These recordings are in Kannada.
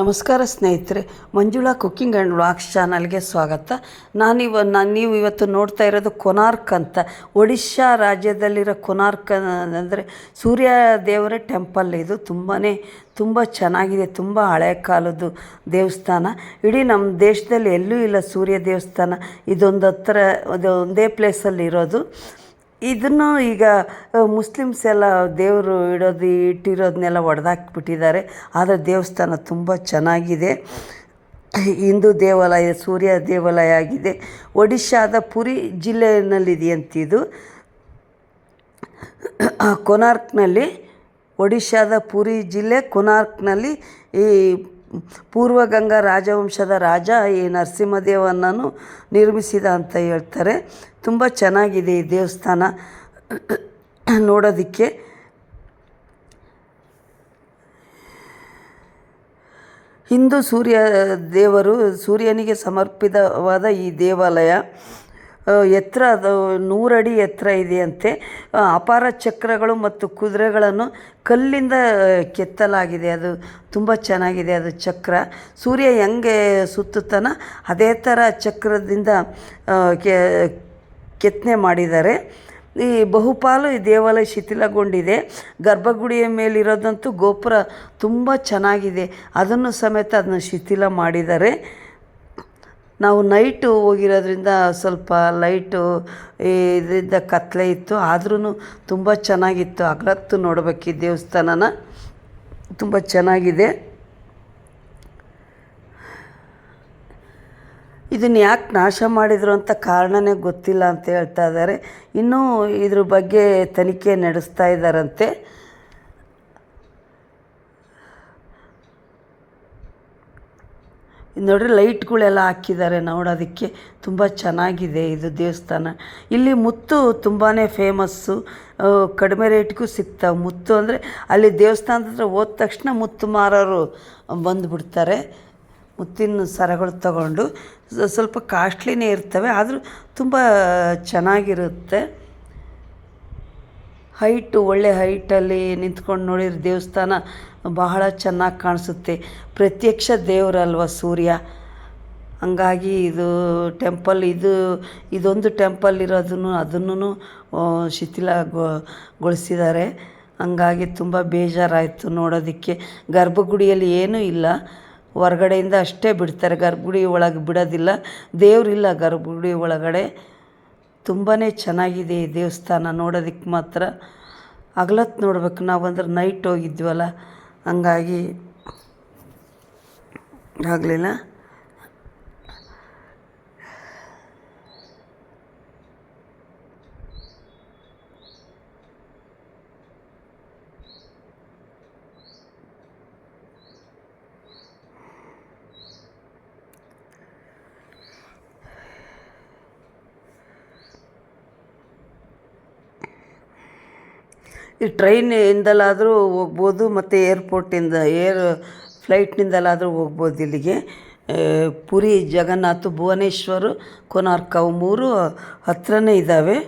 ನಮಸ್ಕಾರ ಸ್ನೇಹಿತರೆ, ಮಂಜುಳಾ ಕುಕ್ಕಿಂಗ್ ಆ್ಯಂಡ್ ವ್ಲಾಗ್ಸ್ ಚಾನಲ್ಗೆ ಸ್ವಾಗತ. ನಾನಿವ ನಾನು ನೀವು ಇವತ್ತು ನೋಡ್ತಾ ಇರೋದು ಕೊನಾರ್ಕ್ ಅಂತ. ಒಡಿಶಾ ರಾಜ್ಯದಲ್ಲಿರೋ ಕೊನಾರ್ಕ್ ಅಂದರೆ ಸೂರ್ಯ ದೇವರ ಟೆಂಪಲ್ ಇದು. ತುಂಬಾ ತುಂಬ ಚೆನ್ನಾಗಿದೆ, ತುಂಬ ಹಳೆ ಕಾಲದ್ದು ದೇವಸ್ಥಾನ. ಇಡೀ ನಮ್ಮ ದೇಶದಲ್ಲಿ ಎಲ್ಲೂ ಇಲ್ಲ ಸೂರ್ಯ ದೇವಸ್ಥಾನ. ಇದೊಂದು ಹತ್ರ ಒಂದೇ ಪ್ಲೇಸಲ್ಲಿ ಇರೋದು. ಇದನ್ನು ಈಗ ಮುಸ್ಲಿಮ್ಸ್ ಎಲ್ಲ ದೇವರು ಇಡೋದು ಇಟ್ಟಿರೋದನ್ನೆಲ್ಲ ಒಡೆದಾಕ್ಬಿಟ್ಟಿದ್ದಾರೆ. ಆದರೆ ದೇವಸ್ಥಾನ ತುಂಬ ಚೆನ್ನಾಗಿದೆ. ಹಿಂದೂ ದೇವಾಲಯ, ಸೂರ್ಯ ದೇವಾಲಯ ಆಗಿದೆ. ಒಡಿಶಾದ ಪುರಿ ಜಿಲ್ಲೆಯಲ್ಲಿದೆಯಂತಿದು ಕೊನಾರ್ಕ್ನಲ್ಲಿ, ಒಡಿಶಾದ ಪುರಿ ಜಿಲ್ಲೆ ಕೊನಾರ್ಕ್ನಲ್ಲಿ ಈ ಪೂರ್ವಗಂಗಾ ರಾಜವಂಶದ ರಾಜ ಈ ನರಸಿಂಹದೇವನನ್ನು ನಿರ್ಮಿಸಿದ ಅಂತ ಹೇಳ್ತಾರೆ. ತುಂಬ ಚೆನ್ನಾಗಿದೆ ಈ ದೇವಸ್ಥಾನ. ನೋಡೋದಕ್ಕೆ. ಹಿಂದೂ ಸೂರ್ಯ ದೇವರು ಸೂರ್ಯನಿಗೆ ಸಮರ್ಪಿತವಾದ ಈ ದೇವಾಲಯ. ಎತ್ತರ ಅದು ನೂರಡಿ ಎತ್ತರ ಇದೆಯಂತೆ. ಅಪಾರ ಚಕ್ರಗಳು ಮತ್ತು ಕುದುರೆಗಳನ್ನು ಕಲ್ಲಿಂದ ಕೆತ್ತಲಾಗಿದೆ. ಅದು ತುಂಬ ಚೆನ್ನಾಗಿದೆ ಅದು ಚಕ್ರ. ಸೂರ್ಯ ಹೆಂಗೆ ಸುತ್ತುತ್ತಾನ? ಅದೇ ಥರ ಚಕ್ರದಿಂದ ಕೆತ್ತನೆ ಮಾಡಿದ್ದಾರೆ. ಈ ಬಹುಪಾಲು ಈ ದೇವಾಲಯ ಶಿಥಿಲಗೊಂಡಿದೆ. ಗರ್ಭಗುಡಿಯ ಮೇಲಿರೋದಂತೂ ಗೋಪುರ ತುಂಬ ಚೆನ್ನಾಗಿದೆ. ಅದನ್ನು ಸಮೇತ ಅದನ್ನು ಶಿಥಿಲ ಮಾಡಿದ್ದಾರೆ. ನಾವು ನೈಟು ಹೋಗಿರೋದ್ರಿಂದ ಸ್ವಲ್ಪ ಲೈಟು ಇದರಿಂದ ಕತ್ತಲೆ ಇತ್ತು. ಆದ್ರೂ ತುಂಬ ಚೆನ್ನಾಗಿತ್ತು. ಹಗಲತ್ತು ನೋಡ್ಬೇಕು ದೇವಸ್ಥಾನನ. ತುಂಬ ಚೆನ್ನಾಗಿದೆ. ಇದನ್ನು ಯಾಕೆ ನಾಶ ಮಾಡಿದರು ಅಂತ ಕಾರಣನೇ ಗೊತ್ತಿಲ್ಲ ಅಂತ ಹೇಳ್ತಾ ಇದ್ದಾರೆ. ಇನ್ನೂ ಇದ್ರ ಬಗ್ಗೆ ತನಿಖೆ ನಡೆಸ್ತಾ ಇದ್ದಾರಂತೆ. ಇದು ನೋಡ್ರಿ ಲೈಟ್ಗಳೆಲ್ಲ ಹಾಕಿದ್ದಾರೆ ನೋಡೋದಕ್ಕೆ. ತುಂಬ ಚೆನ್ನಾಗಿದೆ ಇದು ದೇವಸ್ಥಾನ. ಇಲ್ಲಿ ಮುತ್ತು ತುಂಬಾ ಫೇಮಸ್ಸು. ಕಡಿಮೆ ರೇಟ್ಗೂ ಸಿಗ್ತಾವೆ ಮುತ್ತು ಅಂದರೆ ಅಲ್ಲಿ ದೇವಸ್ಥಾನದ ಹತ್ರ ಹೋದ ತಕ್ಷಣ ಮುತ್ತು ಮಾರೋರು ಬಂದುಬಿಡ್ತಾರೆ. ಮುತ್ತಿನ ಸರಗಳು ತಗೊಂಡು. ಸ್ವಲ್ಪ ಕಾಸ್ಟ್ಲಿನೇ ಇರ್ತವೆ, ಆದರೂ ತುಂಬ ಚೆನ್ನಾಗಿರುತ್ತೆ. ಹೈಟು, ಒಳ್ಳೆ ಹೈಟಲ್ಲಿ ನಿಂತ್ಕೊಂಡು ನೋಡಿದ್ರೆ ದೇವಸ್ಥಾನ ಬಹಳ ಚೆನ್ನಾಗಿ ಕಾಣಿಸುತ್ತೆ. ಪ್ರತ್ಯಕ್ಷ ದೇವರಲ್ವ ಸೂರ್ಯ? ಹಂಗಾಗಿ ಇದು ಟೆಂಪಲ್, ಇದು, ಇದೊಂದು ಟೆಂಪಲ್ ಇರೋದನ್ನು ಅದನ್ನು ಶಿಥಿಲಗೊಳಿಸಿದ್ದಾರೆ. ಹಂಗಾಗಿ ತುಂಬ ಬೇಜಾರಾಯಿತು ನೋಡೋದಕ್ಕೆ. ಗರ್ಭಗುಡಿಯಲ್ಲಿ ಏನೂ ಇಲ್ಲ. ಹೊರಗಡೆಯಿಂದ ಅಷ್ಟೇ ಬಿಡ್ತಾರೆ. ಗರ್ಭಗುಡಿ ಒಳಗೆ ಬಿಡೋದಿಲ್ಲ. ದೇವರಿಲ್ಲ ಗರ್ಭಗುಡಿ ಒಳಗಡೆ. ತುಂಬಾ ಚೆನ್ನಾಗಿದೆ ಈ ದೇವಸ್ಥಾನ ನೋಡೋದಕ್ಕೆ ಮಾತ್ರ. ಹಗಲತ್ ನೋಡ್ಬೇಕು ನಾವು ಅಂದ್ರೆ ನೈಟ್ ಹೋಗಿದ್ವಲ್ಲ ಹಂಗಾಗಿ ಆಗಲಿಲ್ಲ. ಈ ಟ್ರೈನಿಂದಲಾದರೂ ಹೋಗ್ಬೋದು, ಮತ್ತು ಏರ್ಪೋರ್ಟಿಂದ, ಏರ್ ಫ್ಲೈಟ್ನಿಂದಲಾದರೂ ಹೋಗ್ಬೋದು ಇಲ್ಲಿಗೆ. ಪುರಿ ಜಗನ್ನಾಥ, ಭುವನೇಶ್ವರ, ಕೊನಾರ್ಕ್ ಮೂರು ಹತ್ರನೇ ಇದ್ದಾವೆ.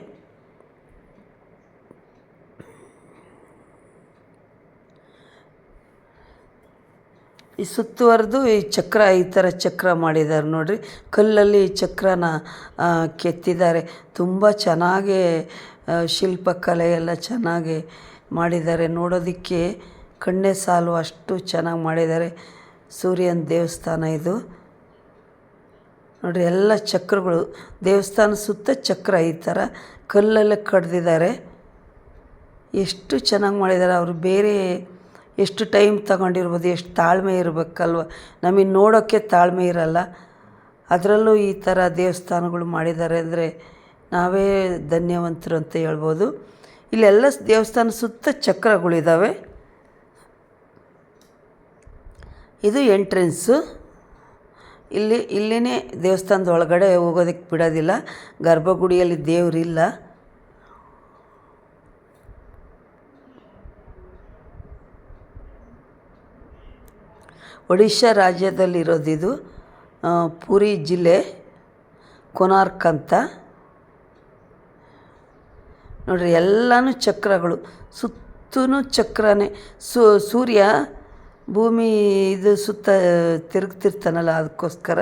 ಈ ಸುತ್ತುವರೆದು ಈ ಚಕ್ರ, ಈ ಥರ ಚಕ್ರ ಮಾಡಿದ್ದಾರೆ ನೋಡಿರಿ. ಕಲ್ಲಲ್ಲಿ ಚಕ್ರನ ಕೆತ್ತಿದ್ದಾರೆ. ತುಂಬ ಚೆನ್ನಾಗಿ ಶಿಲ್ಪಕಲೆ ಎಲ್ಲ ಚೆನ್ನಾಗಿ ಮಾಡಿದ್ದಾರೆ. ನೋಡೋದಕ್ಕೆ ಕಣ್ಣೇ ಸಾಲು ಅಷ್ಟು ಚೆನ್ನಾಗಿ ಮಾಡಿದ್ದಾರೆ. ಸೂರ್ಯನ ದೇವಸ್ಥಾನ ಇದು. ನೋಡಿರಿ, ಎಲ್ಲ ಚಕ್ರಗಳು, ದೇವಸ್ಥಾನ ಸುತ್ತ ಚಕ್ರ ಈ ಥರ ಕಲ್ಲಲ್ಲೇ ಕಡ್ದಿದ್ದಾರೆ. ಎಷ್ಟು ಚೆನ್ನಾಗಿ ಮಾಡಿದ್ದಾರೆ. ಅವರು ಬೇರೆ ಎಷ್ಟು ಟೈಮ್ ತಗೊಂಡಿರ್ಬೋದು, ಎಷ್ಟು ತಾಳ್ಮೆ ಇರಬೇಕಲ್ವ. ನಮಗೆ ನೋಡೋಕ್ಕೆ ತಾಳ್ಮೆ ಇರಲ್ಲ. ಅದರಲ್ಲೂ ಈ ಥರ ದೇವಸ್ಥಾನಗಳು ಮಾಡಿದ್ದಾರೆ ಅಂದರೆ ನಾವೇ ಧನ್ಯವಂತರು ಅಂತ ಹೇಳ್ಬೋದು. ಇಲ್ಲೆಲ್ಲ ದೇವಸ್ಥಾನ ಸುತ್ತ ಚಕ್ರಗಳಿದ್ದಾವೆ ಇದು ಎಂಟ್ರೆನ್ಸು. ಇಲ್ಲಿ, ಇಲ್ಲಿನೇ ದೇವಸ್ಥಾನದ ಒಳಗಡೆ ಹೋಗೋದಕ್ಕೆ ಬಿಡೋದಿಲ್ಲ. ಗರ್ಭಗುಡಿಯಲ್ಲಿ ದೇವರಿಲ್ಲ. ಒಡಿಶಾ ರಾಜ್ಯದಲ್ಲಿರೋದಿದು ಪುರಿ ಜಿಲ್ಲೆ, ಕೊನಾರ್ಕ್ ಅಂತ. ನೋಡ್ರಿ, ಎಲ್ಲನೂ ಚಕ್ರಗಳು. ಸುತ್ತೂ ಚಕ್ರನೇ. ಸೂರ್ಯ ಭೂಮಿ ಇದು ಸುತ್ತ, ತಿರುಗ್ತಿರ್ತಾನಲ್ಲ, ಅದಕ್ಕೋಸ್ಕರ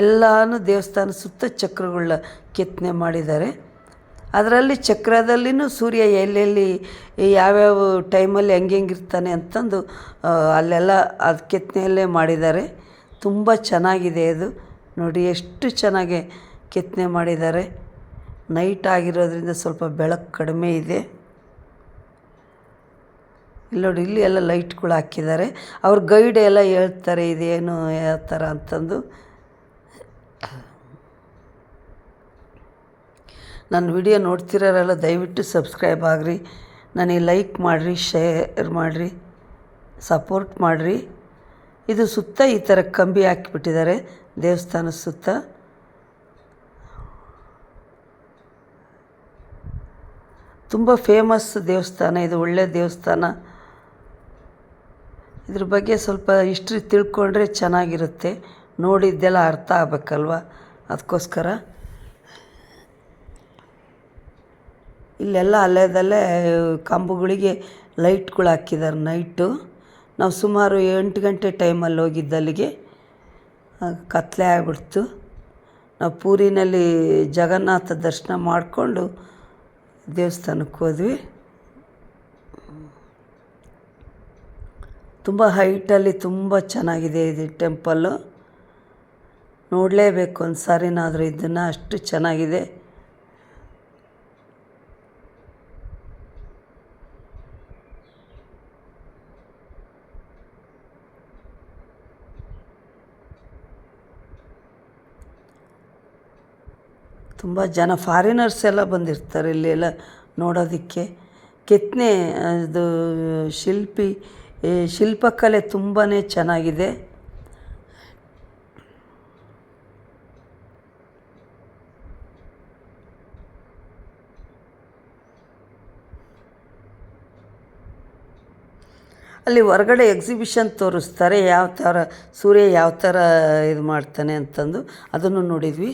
ಎಲ್ಲಾನು ದೇವಸ್ಥಾನ ಸುತ್ತ ಚಕ್ರಗಳನ್ನ ಕೆತ್ತನೆ ಮಾಡಿದ್ದಾರೆ. ಅದರಲ್ಲಿ ಚಕ್ರದಲ್ಲಿನೂ ಸೂರ್ಯ ಎಲ್ಲೆಲ್ಲಿ, ಯಾವ್ಯಾವ ಟೈಮಲ್ಲಿ ಹೆಂಗೆ ಹೆಂಗಿರ್ತಾನೆ ಅಂತಂದು ಅಲ್ಲೆಲ್ಲ ಅದು ಕೆತ್ತನೆಯಲ್ಲೇ ಮಾಡಿದ್ದಾರೆ. ತುಂಬ ಚೆನ್ನಾಗಿದೆ ಅದು ನೋಡಿ, ಎಷ್ಟು ಚೆನ್ನಾಗಿ ಕೆತ್ತನೆ ಮಾಡಿದ್ದಾರೆ. ನೈಟ್ ಆಗಿರೋದ್ರಿಂದ ಸ್ವಲ್ಪ ಬೆಳಕು ಕಡಿಮೆ ಇದೆ. ಇಲ್ಲಿ ನೋಡಿ, ಇಲ್ಲಿ ಎಲ್ಲ ಲೈಟ್ಗಳು ಹಾಕಿದ್ದಾರೆ. ಅವ್ರ ಗೈಡ್ ಎಲ್ಲ ಹೇಳ್ತಾರೆ, ಇದೇನು ಯಾವ ಥರ ಅಂತಂದು. ನನ್ನ ವಿಡಿಯೋ ನೋಡ್ತಿರೋರೆಲ್ಲ ದಯವಿಟ್ಟು ಸಬ್ಸ್ಕ್ರೈಬ್ ಆಗಿರಿ. ನನಗೆ ಲೈಕ್ ಮಾಡಿರಿ, ಶೇರ್ ಮಾಡಿರಿ, ಸಪೋರ್ಟ್ ಮಾಡಿರಿ. ಇದು ಸುತ್ತ ಈ ಥರ ಕಂಬಿ ಹಾಕಿಬಿಟ್ಟಿದ್ದಾರೆ. ದೇವಸ್ಥಾನದ ಸುತ್ತ. ತುಂಬ ಫೇಮಸ್ ದೇವಸ್ಥಾನ, ಇದು ಒಳ್ಳೆಯ ದೇವಸ್ಥಾನ. ಇದ್ರ ಬಗ್ಗೆ ಸ್ವಲ್ಪ ಹಿಸ್ಟ್ರಿ ತಿಳ್ಕೊಂಡ್ರೆ ಚೆನ್ನಾಗಿರುತ್ತೆ. ನೋಡಿದ್ದೆಲ್ಲ ಅರ್ಥ ಆಗ್ಬೇಕಲ್ವ? ಅದಕ್ಕೋಸ್ಕರ. ಇಲ್ಲೆಲ್ಲ ಅಲ್ಲೇದಲ್ಲೇ ಕಂಬಗಳಿಗೆ ಲೈಟ್ಗಳು ಹಾಕಿದ್ದಾರೆ ನೈಟು. ನಾವು ಸುಮಾರು ಎಂಟು ಗಂಟೆ ಟೈಮಲ್ಲಿ ಹೋಗಿದ್ದಲ್ಲಿಗೆ ಕತ್ತಲೆ ಆಗಿಬಿಡ್ತು. ನಾವು ಪೂರಿನಲ್ಲಿ ಜಗನ್ನಾಥ ದರ್ಶನ ಮಾಡಿಕೊಂಡು ದೇವಸ್ಥಾನಕ್ಕೆ ಹೋದ್ವಿ. ತುಂಬ ಹೈಟಲ್ಲಿ ತುಂಬ ಚೆನ್ನಾಗಿದೆ ಇದು ಟೆಂಪಲ್ಲು ನೋಡಲೇಬೇಕು ಒಂದು ಸಾರಿನಾದರೂ ಇದನ್ನು ಅಷ್ಟು ಚೆನ್ನಾಗಿದೆ. ತುಂಬ ಜನ ಫಾರಿನರ್ಸ್ ಎಲ್ಲ ಬಂದಿರ್ತಾರೆ ಇಲ್ಲಿ ಎಲ್ಲ ನೋಡೋದಕ್ಕೆ. ಕೆತ್ತನೆ, ಅದು ಶಿಲ್ಪಿ ಶಿಲ್ಪಕಲೆ ತುಂಬಾ ಚೆನ್ನಾಗಿದೆ. ಅಲ್ಲಿ ಹೊರಗಡೆ ಎಕ್ಸಿಬಿಷನ್ ತೋರಿಸ್ತಾರೆ ಯಾವ ಥರ ಸೂರ್ಯ ಯಾವ ಥರ ಇದು ಮಾಡ್ತಾನೆ ಅಂತಂದು. ಅದನ್ನು ನೋಡಿದ್ವಿ.